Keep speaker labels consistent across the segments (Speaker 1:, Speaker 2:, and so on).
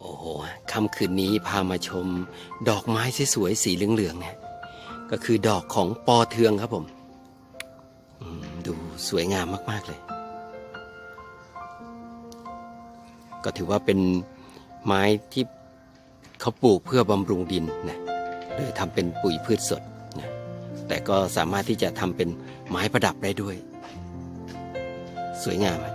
Speaker 1: โอ้โหค่ำคืนนี้พามาชม ดอกไม้สวยๆสีเหลืองๆเนี่ยก็คือดอกของปอเทืองครับผมดูสวยงามมากๆเลย ก็ถือว่าเป็นไม้ที่เขาปลูกเพื่อบำรุงดินนะโดยทำเป็นปุ๋ยพืชสดนะแต่ก็สามารถที่จะทำเป็นไม้ประดับได้ด้วย สวยงามอะ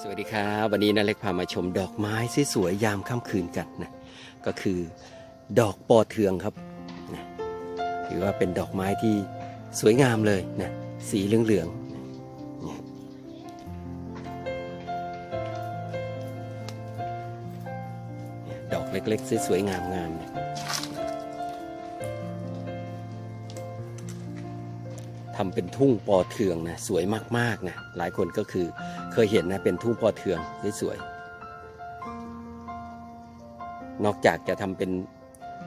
Speaker 1: สวัสดีครับ วันนี้นาเล็กพามาชมดอกไม้สวยๆยามค่ำคืนกันนะก็คือดอกปอเทืองครับนะถือว่าเป็นดอกไม้ที่สวยงามเลยนะสีเหลืองๆนะดอกเล็กๆสวยๆงามๆเนี่ย ทำเป็นทุ่งปอเทืองนะสวยมากๆนะหลายคนก็คือเคยเห็นนะเป็นทุ่งปอเทืองสวยๆนอกจากจะทำเป็น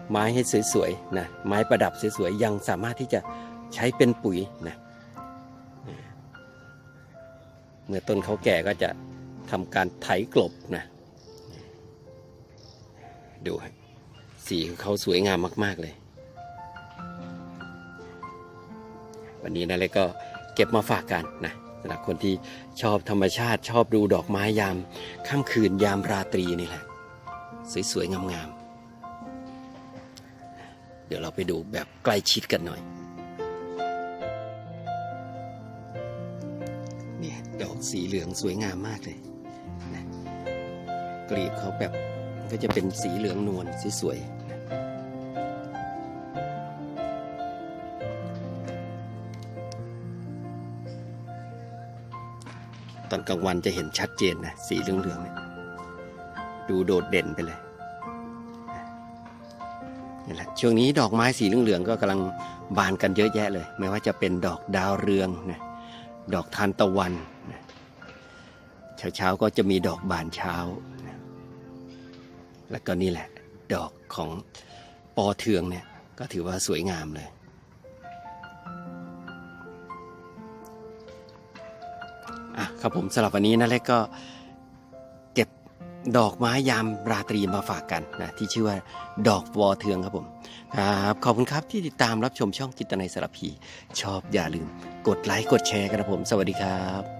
Speaker 1: ไม้ให้สวยๆนะไม้ประดับสวยๆยังสามารถที่จะใช้เป็นปุ๋ยนะเมื่อต้นเขาแก่ก็จะทำการไถกลบนะดูสีเขาสวยงามมาก ๆ เลย วันนี้นะเล็กก็เก็บมาฝากกันนะสำหรับคนที่ชอบธรรมชาติชอบดูดอกไม้ยามค่ำคืนยามราตรีนี่แหละ สวยๆงามๆเดี๋ยวเราไปดูแบบใกล้ชิดกันหน่อยเนี่ยดอกสีเหลืองสวยงามมากเลยนะกลีบเขาแบบก็จะเป็นสีเหลืองนวลสวยๆ ตอนกลางวันจะเห็นชัดเจนนะสีเหลืองๆเนี่ยดูโดดเด่นไปเลยนี่แหละช่วงนี้ดอกไม้สีเหลืองๆก็กำลังบานกันเยอะแยะเลย ไม่ว่าจะเป็นดอกดาวเรืองนะดอกทานตะวันนะเช้าๆก็จะมีดอกบานเช้านะแล้วก็นี่แหละ ดอกของปอเทืองเนี่ยก็ถือว่าสวยงามเลย ครับผมสำหรับวันนี้นะเล็กก็เก็บดอกไม้ยามราตรีมาฝากกันนะที่ชื่อว่าดอกวอเทืองครับผมครับขอบคุณครับที่ติดตามรับชมช่องจิตในยสารพี ชอบอย่าลืม กดไลค์กดแชร์กันนะผม สวัสดีครับ